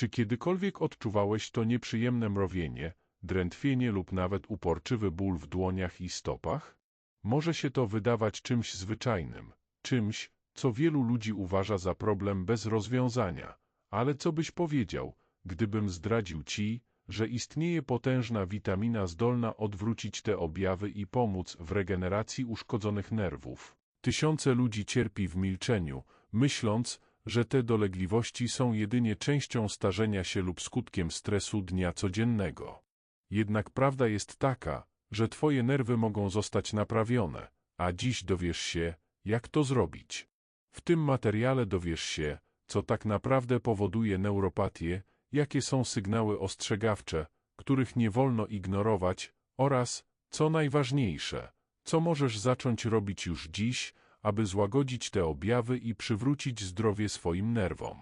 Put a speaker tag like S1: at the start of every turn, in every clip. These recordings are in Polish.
S1: Czy kiedykolwiek odczuwałeś to nieprzyjemne mrowienie, drętwienie lub nawet uporczywy ból w dłoniach i stopach? Może się to wydawać czymś zwyczajnym, czymś, co wielu ludzi uważa za problem bez rozwiązania, ale co byś powiedział, gdybym zdradził ci, że istnieje potężna witamina zdolna odwrócić te objawy i pomóc w regeneracji uszkodzonych nerwów. Tysiące ludzi cierpi w milczeniu, myśląc, że te dolegliwości są jedynie częścią starzenia się lub skutkiem stresu dnia codziennego. Jednak prawda jest taka, że Twoje nerwy mogą zostać naprawione, a dziś dowiesz się, jak to zrobić. W tym materiale dowiesz się, co tak naprawdę powoduje neuropatię, jakie są sygnały ostrzegawcze, których nie wolno ignorować oraz, co najważniejsze, co możesz zacząć robić już dziś, aby złagodzić te objawy i przywrócić zdrowie swoim nerwom.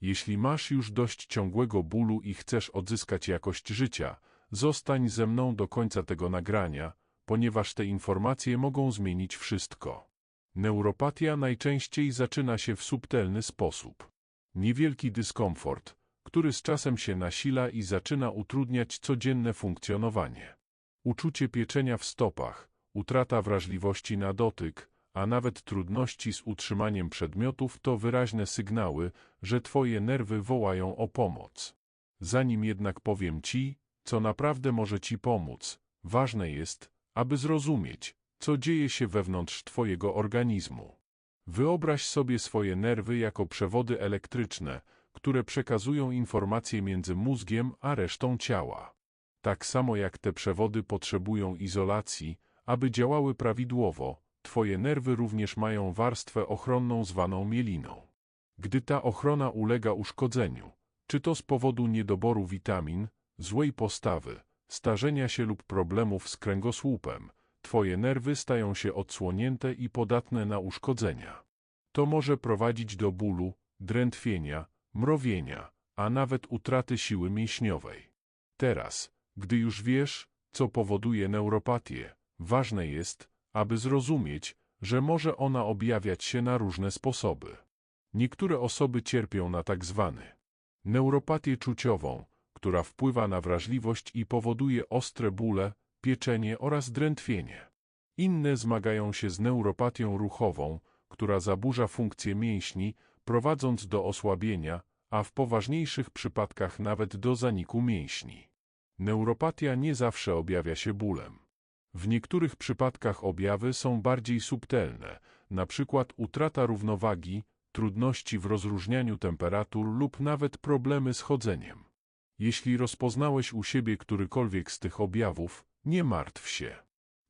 S1: Jeśli masz już dość ciągłego bólu i chcesz odzyskać jakość życia, zostań ze mną do końca tego nagrania, ponieważ te informacje mogą zmienić wszystko. Neuropatia najczęściej zaczyna się w subtelny sposób. Niewielki dyskomfort, który z czasem się nasila i zaczyna utrudniać codzienne funkcjonowanie. Uczucie pieczenia w stopach, utrata wrażliwości na dotyk, a nawet trudności z utrzymaniem przedmiotów to wyraźne sygnały, że Twoje nerwy wołają o pomoc. Zanim jednak powiem Ci, co naprawdę może Ci pomóc, ważne jest, aby zrozumieć, co dzieje się wewnątrz Twojego organizmu. Wyobraź sobie swoje nerwy jako przewody elektryczne, które przekazują informacje między mózgiem a resztą ciała. Tak samo jak te przewody potrzebują izolacji, aby działały prawidłowo, Twoje nerwy również mają warstwę ochronną zwaną mieliną. Gdy ta ochrona ulega uszkodzeniu, czy to z powodu niedoboru witamin, złej postawy, starzenia się lub problemów z kręgosłupem, Twoje nerwy stają się odsłonięte i podatne na uszkodzenia. To może prowadzić do bólu, drętwienia, mrowienia, a nawet utraty siły mięśniowej. Teraz, gdy już wiesz, co powoduje neuropatię, ważne jest, aby zrozumieć, że może ona objawiać się na różne sposoby. Niektóre osoby cierpią na tak zwany neuropatię czuciową, która wpływa na wrażliwość i powoduje ostre bóle, pieczenie oraz drętwienie. Inne zmagają się z neuropatią ruchową, która zaburza funkcję mięśni, prowadząc do osłabienia, a w poważniejszych przypadkach nawet do zaniku mięśni. Neuropatia nie zawsze objawia się bólem. W niektórych przypadkach objawy są bardziej subtelne, np. utrata równowagi, trudności w rozróżnianiu temperatur lub nawet problemy z chodzeniem. Jeśli rozpoznałeś u siebie którykolwiek z tych objawów, nie martw się.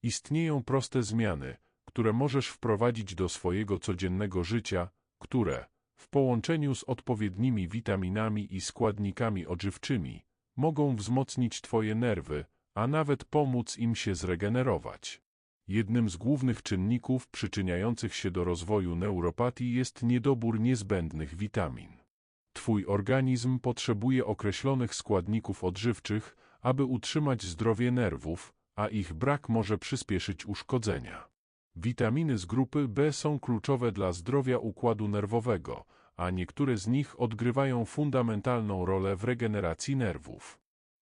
S1: Istnieją proste zmiany, które możesz wprowadzić do swojego codziennego życia, które, w połączeniu z odpowiednimi witaminami i składnikami odżywczymi, mogą wzmocnić Twoje nerwy, a nawet pomóc im się zregenerować. Jednym z głównych czynników przyczyniających się do rozwoju neuropatii jest niedobór niezbędnych witamin. Twój organizm potrzebuje określonych składników odżywczych, aby utrzymać zdrowie nerwów, a ich brak może przyspieszyć uszkodzenia. Witaminy z grupy B są kluczowe dla zdrowia układu nerwowego, a niektóre z nich odgrywają fundamentalną rolę w regeneracji nerwów.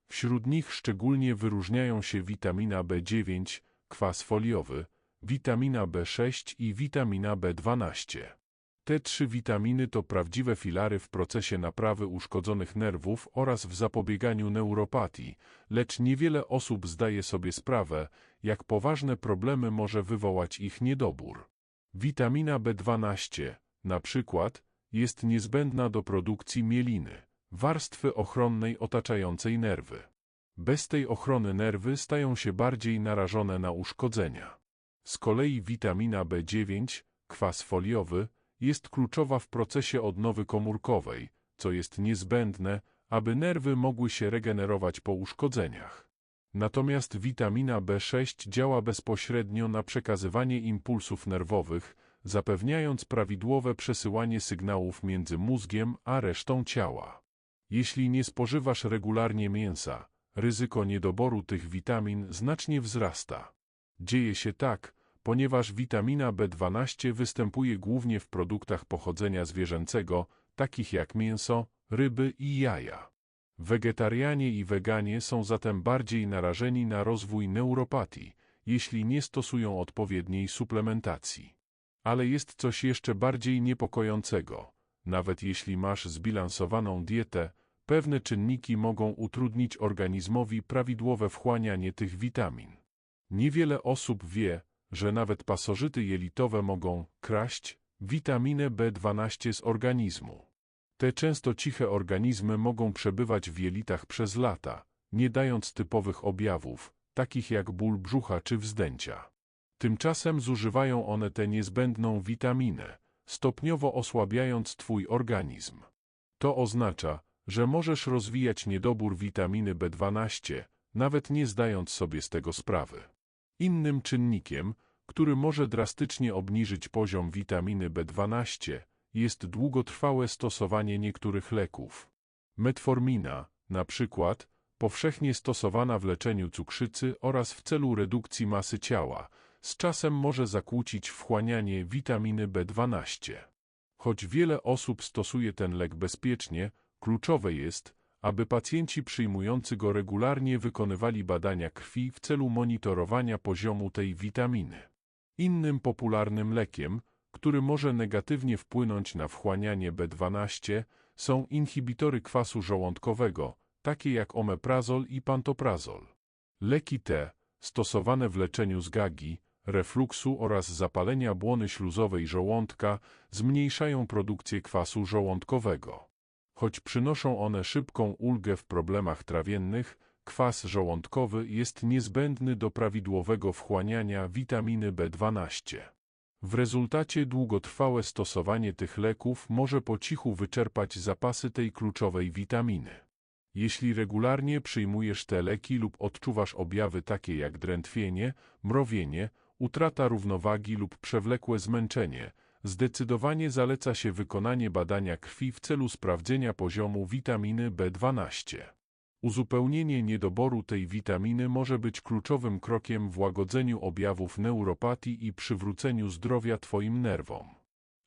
S1: Wśród nich szczególnie wyróżniają się witamina B9, kwas foliowy, witamina B6 i witamina B12. Te trzy witaminy to prawdziwe filary w procesie naprawy uszkodzonych nerwów oraz w zapobieganiu neuropatii, lecz niewiele osób zdaje sobie sprawę, jak poważne problemy może wywołać ich niedobór. Witamina B12, na przykład, jest niezbędna do produkcji mieliny, warstwy ochronnej otaczającej nerwy. Bez tej ochrony nerwy stają się bardziej narażone na uszkodzenia. Z kolei witamina B9, kwas foliowy, jest kluczowa w procesie odnowy komórkowej, co jest niezbędne, aby nerwy mogły się regenerować po uszkodzeniach. Natomiast witamina B6 działa bezpośrednio na przekazywanie impulsów nerwowych, zapewniając prawidłowe przesyłanie sygnałów między mózgiem a resztą ciała. Jeśli nie spożywasz regularnie mięsa, ryzyko niedoboru tych witamin znacznie wzrasta. Dzieje się tak, ponieważ witamina B12 występuje głównie w produktach pochodzenia zwierzęcego, takich jak mięso, ryby i jaja. Wegetarianie i weganie są zatem bardziej narażeni na rozwój neuropatii, jeśli nie stosują odpowiedniej suplementacji. Ale jest coś jeszcze bardziej niepokojącego. Nawet jeśli masz zbilansowaną dietę, pewne czynniki mogą utrudnić organizmowi prawidłowe wchłanianie tych witamin. Niewiele osób wie, że nawet pasożyty jelitowe mogą kraść witaminę B12 z organizmu. Te często ciche organizmy mogą przebywać w jelitach przez lata, nie dając typowych objawów, takich jak ból brzucha czy wzdęcia. Tymczasem zużywają one tę niezbędną witaminę, stopniowo osłabiając Twój organizm. To oznacza, że możesz rozwijać niedobór witaminy B12, nawet nie zdając sobie z tego sprawy. Innym czynnikiem, który może drastycznie obniżyć poziom witaminy B12, jest długotrwałe stosowanie niektórych leków. Metformina, na przykład, powszechnie stosowana w leczeniu cukrzycy oraz w celu redukcji masy ciała, z czasem może zakłócić wchłanianie witaminy B12. Choć wiele osób stosuje ten lek bezpiecznie, kluczowe jest, aby pacjenci przyjmujący go regularnie wykonywali badania krwi w celu monitorowania poziomu tej witaminy. Innym popularnym lekiem, który może negatywnie wpłynąć na wchłanianie B12, są inhibitory kwasu żołądkowego, takie jak omeprazol i pantoprazol. Leki te, stosowane w leczeniu zgagi, refluksu oraz zapalenia błony śluzowej żołądka, zmniejszają produkcję kwasu żołądkowego. Choć przynoszą one szybką ulgę w problemach trawiennych, kwas żołądkowy jest niezbędny do prawidłowego wchłaniania witaminy B12. W rezultacie długotrwałe stosowanie tych leków może po cichu wyczerpać zapasy tej kluczowej witaminy. Jeśli regularnie przyjmujesz te leki lub odczuwasz objawy takie jak drętwienie, mrowienie, utrata równowagi lub przewlekłe zmęczenie, zdecydowanie zaleca się wykonanie badania krwi w celu sprawdzenia poziomu witaminy B12. Uzupełnienie niedoboru tej witaminy może być kluczowym krokiem w łagodzeniu objawów neuropatii i przywróceniu zdrowia Twoim nerwom.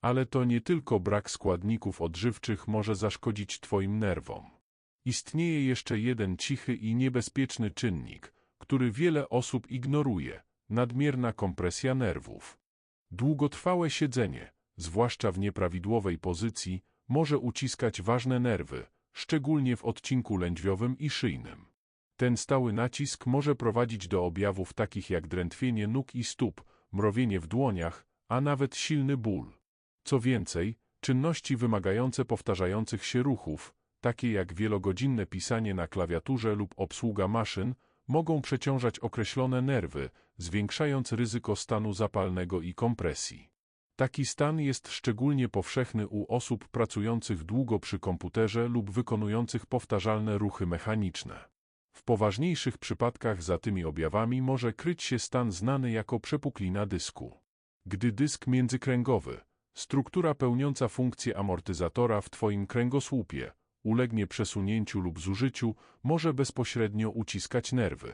S1: Ale to nie tylko brak składników odżywczych może zaszkodzić Twoim nerwom. Istnieje jeszcze jeden cichy i niebezpieczny czynnik, który wiele osób ignoruje nadmierna kompresja nerwów. Długotrwałe siedzenie, zwłaszcza w nieprawidłowej pozycji, może uciskać ważne nerwy, szczególnie w odcinku lędźwiowym i szyjnym. Ten stały nacisk może prowadzić do objawów takich jak drętwienie nóg i stóp, mrowienie w dłoniach, a nawet silny ból. Co więcej, czynności wymagające powtarzających się ruchów, takie jak wielogodzinne pisanie na klawiaturze lub obsługa maszyn, mogą przeciążać określone nerwy, zwiększając ryzyko stanu zapalnego i kompresji. Taki stan jest szczególnie powszechny u osób pracujących długo przy komputerze lub wykonujących powtarzalne ruchy mechaniczne. W poważniejszych przypadkach za tymi objawami może kryć się stan znany jako przepuklina dysku. Gdy dysk międzykręgowy, struktura pełniąca funkcję amortyzatora w Twoim kręgosłupie, ulegnie przesunięciu lub zużyciu, może bezpośrednio uciskać nerwy.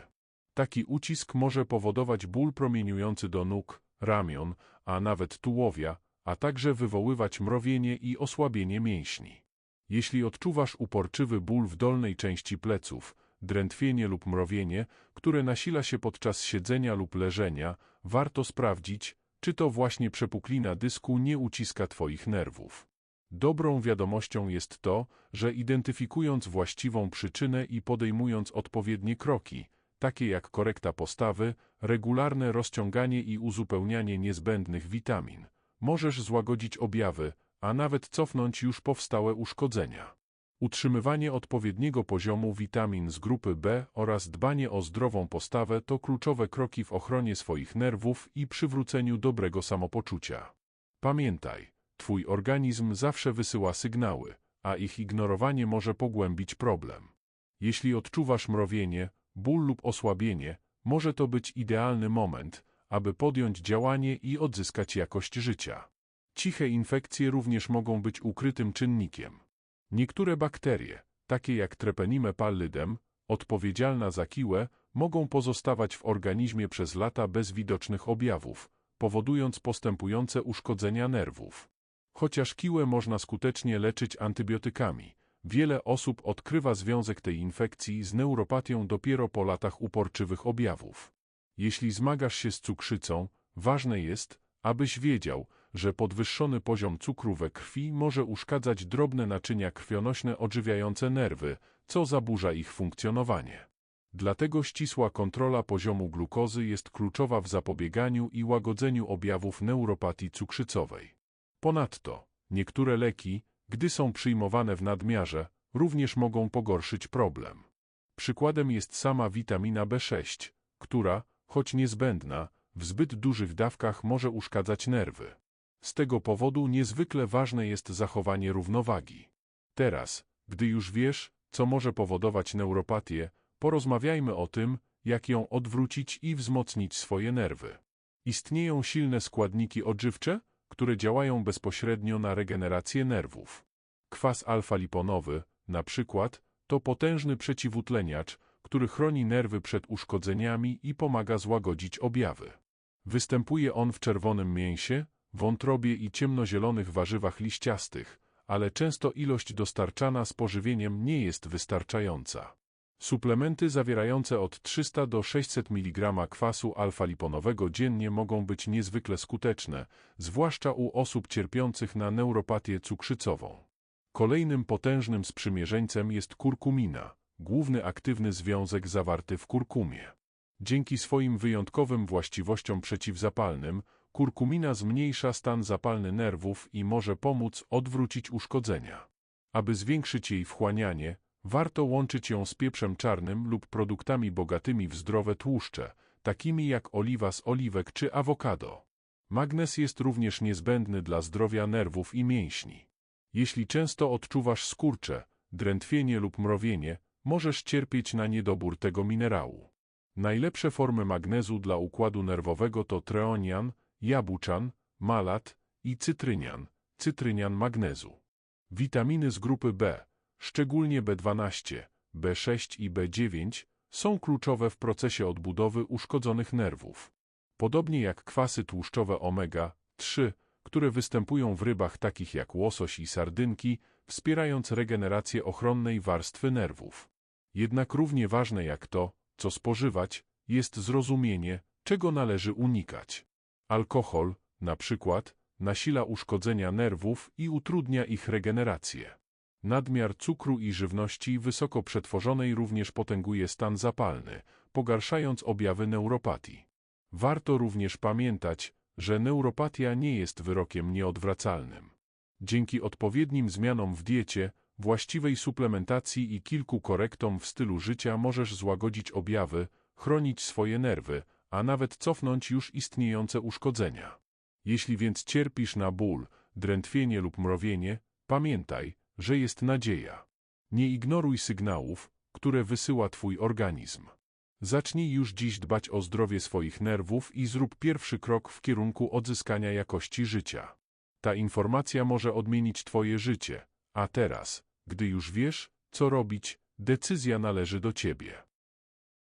S1: Taki ucisk może powodować ból promieniujący do nóg, ramion, a nawet tułowia, a także wywoływać mrowienie i osłabienie mięśni. Jeśli odczuwasz uporczywy ból w dolnej części pleców, drętwienie lub mrowienie, które nasila się podczas siedzenia lub leżenia, warto sprawdzić, czy to właśnie przepuklina dysku nie uciska Twoich nerwów. Dobrą wiadomością jest to, że identyfikując właściwą przyczynę i podejmując odpowiednie kroki, takie jak korekta postawy, regularne rozciąganie i uzupełnianie niezbędnych witamin, możesz złagodzić objawy, a nawet cofnąć już powstałe uszkodzenia. Utrzymywanie odpowiedniego poziomu witamin z grupy B oraz dbanie o zdrową postawę to kluczowe kroki w ochronie swoich nerwów i przywróceniu dobrego samopoczucia. Pamiętaj, Twój organizm zawsze wysyła sygnały, a ich ignorowanie może pogłębić problem. Jeśli odczuwasz mrowienie, ból lub osłabienie, może to być idealny moment, aby podjąć działanie i odzyskać jakość życia. Ciche infekcje również mogą być ukrytym czynnikiem. Niektóre bakterie, takie jak Treponema pallidem, odpowiedzialna za kiłę, mogą pozostawać w organizmie przez lata bez widocznych objawów, powodując postępujące uszkodzenia nerwów. Chociaż kiłę można skutecznie leczyć antybiotykami, Wiele osób odkrywa związek tej infekcji z neuropatią dopiero po latach uporczywych objawów. Jeśli zmagasz się z cukrzycą, ważne jest, abyś wiedział, że podwyższony poziom cukru we krwi może uszkadzać drobne naczynia krwionośne odżywiające nerwy, co zaburza ich funkcjonowanie. Dlatego ścisła kontrola poziomu glukozy jest kluczowa w zapobieganiu i łagodzeniu objawów neuropatii cukrzycowej. Ponadto, niektóre leki, gdy są przyjmowane w nadmiarze, również mogą pogorszyć problem. Przykładem jest sama witamina B6, która, choć niezbędna, w zbyt dużych dawkach może uszkadzać nerwy. Z tego powodu niezwykle ważne jest zachowanie równowagi. Teraz, gdy już wiesz, co może powodować neuropatię, porozmawiajmy o tym, jak ją odwrócić i wzmocnić swoje nerwy. Istnieją silne składniki odżywcze, które działają bezpośrednio na regenerację nerwów. Kwas alfa-liponowy, na przykład, to potężny przeciwutleniacz, który chroni nerwy przed uszkodzeniami i pomaga złagodzić objawy. Występuje on w czerwonym mięsie, wątrobie i ciemnozielonych warzywach liściastych, ale często ilość dostarczana z pożywieniem nie jest wystarczająca. Suplementy zawierające od 300 do 600 mg kwasu alfa-liponowego dziennie mogą być niezwykle skuteczne, zwłaszcza u osób cierpiących na neuropatię cukrzycową. Kolejnym potężnym sprzymierzeńcem jest kurkumina, główny aktywny związek zawarty w kurkumie. Dzięki swoim wyjątkowym właściwościom przeciwzapalnym, kurkumina zmniejsza stan zapalny nerwów i może pomóc odwrócić uszkodzenia. Aby zwiększyć jej wchłanianie, warto łączyć ją z pieprzem czarnym lub produktami bogatymi w zdrowe tłuszcze, takimi jak oliwa z oliwek czy awokado. Magnez jest również niezbędny dla zdrowia nerwów i mięśni. Jeśli często odczuwasz skurcze, drętwienie lub mrowienie, możesz cierpieć na niedobór tego minerału. Najlepsze formy magnezu dla układu nerwowego to treonian, jabłczan, malat i cytrynian, cytrynian magnezu. Witaminy z grupy B, szczególnie B12, B6 i B9, są kluczowe w procesie odbudowy uszkodzonych nerwów. Podobnie jak kwasy tłuszczowe omega-3, które występują w rybach takich jak łosoś i sardynki, wspierając regenerację ochronnej warstwy nerwów. Jednak równie ważne jak to, co spożywać, jest zrozumienie, czego należy unikać. Alkohol, na przykład, nasila uszkodzenia nerwów i utrudnia ich regenerację. Nadmiar cukru i żywności wysoko przetworzonej również potęguje stan zapalny, pogarszając objawy neuropatii. Warto również pamiętać, że neuropatia nie jest wyrokiem nieodwracalnym. Dzięki odpowiednim zmianom w diecie, właściwej suplementacji i kilku korektom w stylu życia możesz złagodzić objawy, chronić swoje nerwy, a nawet cofnąć już istniejące uszkodzenia. Jeśli więc cierpisz na ból, drętwienie lub mrowienie, pamiętaj, że jest nadzieja. Nie ignoruj sygnałów, które wysyła Twój organizm. Zacznij już dziś dbać o zdrowie swoich nerwów i zrób pierwszy krok w kierunku odzyskania jakości życia. Ta informacja może odmienić Twoje życie, a teraz, gdy już wiesz, co robić, decyzja należy do Ciebie.